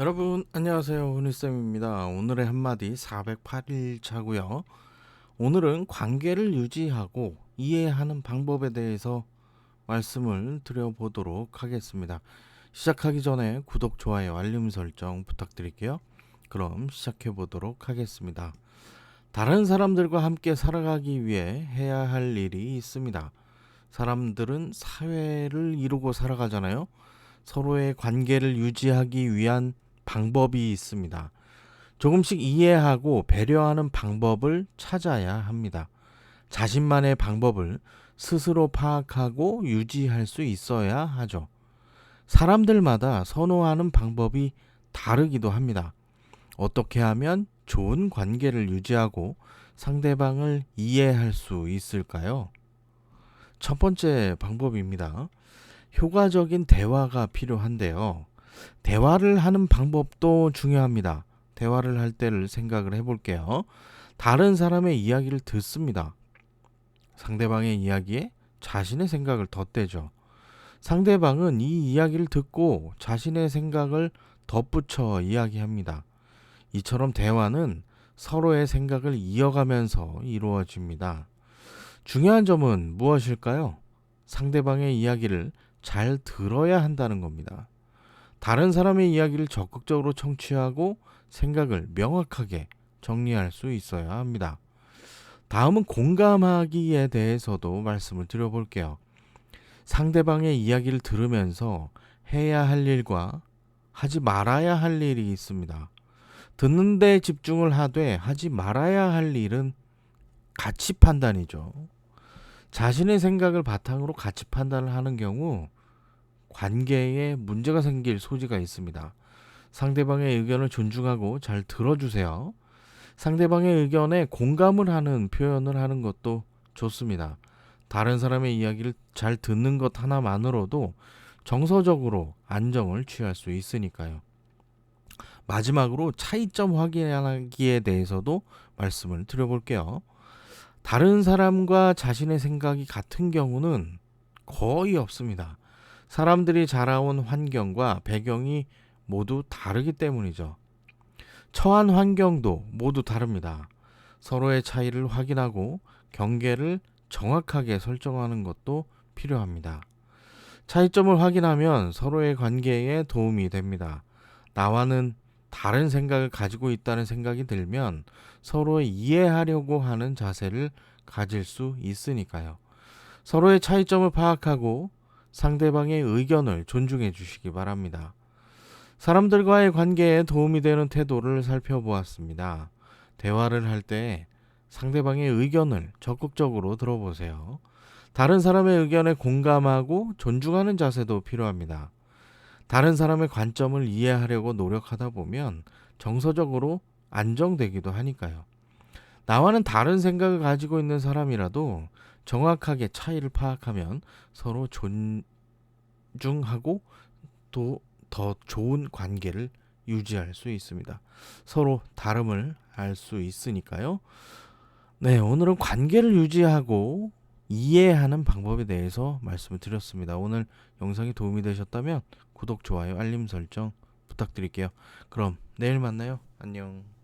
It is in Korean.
여러분 안녕하세요. 훈이쌤입니다. 오늘의 한마디 408일 차고요. 오늘은 관계를 유지하고 이해하는 방법에 대해서 말씀을 드려보도록 하겠습니다. 시작하기 전에 구독 좋아요 알림 설정 부탁드릴게요. 그럼 시작해 보도록 하겠습니다. 다른 사람들과 함께 살아가기 위해 해야 할 일이 있습니다. 사람들은 사회를 이루고 살아가잖아요. 서로의 관계를 유지하기 위한 방법이 있습니다. 조금씩 이해하고 배려하는 방법을 찾아야 합니다. 자신만의 방법을 스스로 파악하고 유지할 수 있어야 하죠. 사람들마다 선호하는 방법이 다르기도 합니다. 어떻게 하면 좋은 관계를 유지하고 상대방을 이해할 수 있을까요? 첫 번째 방법입니다. 효과적인 대화가 필요한데요. 대화를 하는 방법도 중요합니다. 대화를 할 때를 생각을 해볼게요. 다른 사람의 이야기를 듣습니다. 상대방의 이야기에 자신의 생각을 덧대죠. 상대방은 이 이야기를 듣고 자신의 생각을 덧붙여 이야기합니다. 이처럼 대화는 서로의 생각을 이어가면서 이루어집니다. 중요한 점은 무엇일까요? 상대방의 이야기를 잘 들어야 한다는 겁니다. 다른 사람의 이야기를 적극적으로 청취하고 생각을 명확하게 정리할 수 있어야 합니다. 다음은 공감하기에 대해서도 말씀을 드려볼게요. 상대방의 이야기를 들으면서 해야 할 일과 하지 말아야 할 일이 있습니다. 듣는 데 집중을 하되 하지 말아야 할 일은 가치 판단이죠. 자신의 생각을 바탕으로 가치 판단을 하는 경우 관계에 문제가 생길 소지가 있습니다. 상대방의 의견을 존중하고 잘 들어주세요. 상대방의 의견에 공감을 하는 표현을 하는 것도 좋습니다. 다른 사람의 이야기를 잘 듣는 것 하나만으로도 정서적으로 안정을 취할 수 있으니까요. 마지막으로 차이점 확인하기에 대해서도 말씀을 드려볼게요. 다른 사람과 자신의 생각이 같은 경우는 거의 없습니다. 사람들이 자라온 환경과 배경이 모두 다르기 때문이죠. 처한 환경도 모두 다릅니다. 서로의 차이를 확인하고 경계를 정확하게 설정하는 것도 필요합니다. 차이점을 확인하면 서로의 관계에 도움이 됩니다. 나와는 다른 생각을 가지고 있다는 생각이 들면 서로 이해하려고 하는 자세를 가질 수 있으니까요. 서로의 차이점을 파악하고 상대방의 의견을 존중해 주시기 바랍니다. 사람들과의 관계에 도움이 되는 태도를 살펴보았습니다. 대화를 할 때 상대방의 의견을 적극적으로 들어보세요. 다른 사람의 의견에 공감하고 존중하는 자세도 필요합니다. 다른 사람의 관점을 이해하려고 노력하다 보면 정서적으로 안정되기도 하니까요. 나와는 다른 생각을 가지고 있는 사람이라도 정확하게 차이를 파악하면 서로 존중하고 또 더 좋은 관계를 유지할 수 있습니다. 서로 다름을 알 수 있으니까요. 네, 오늘은 관계를 유지하고 이해하는 방법에 대해서 말씀을 드렸습니다. 오늘 영상이 도움이 되셨다면 구독, 좋아요, 알림 설정 부탁드릴게요. 그럼 내일 만나요. 안녕.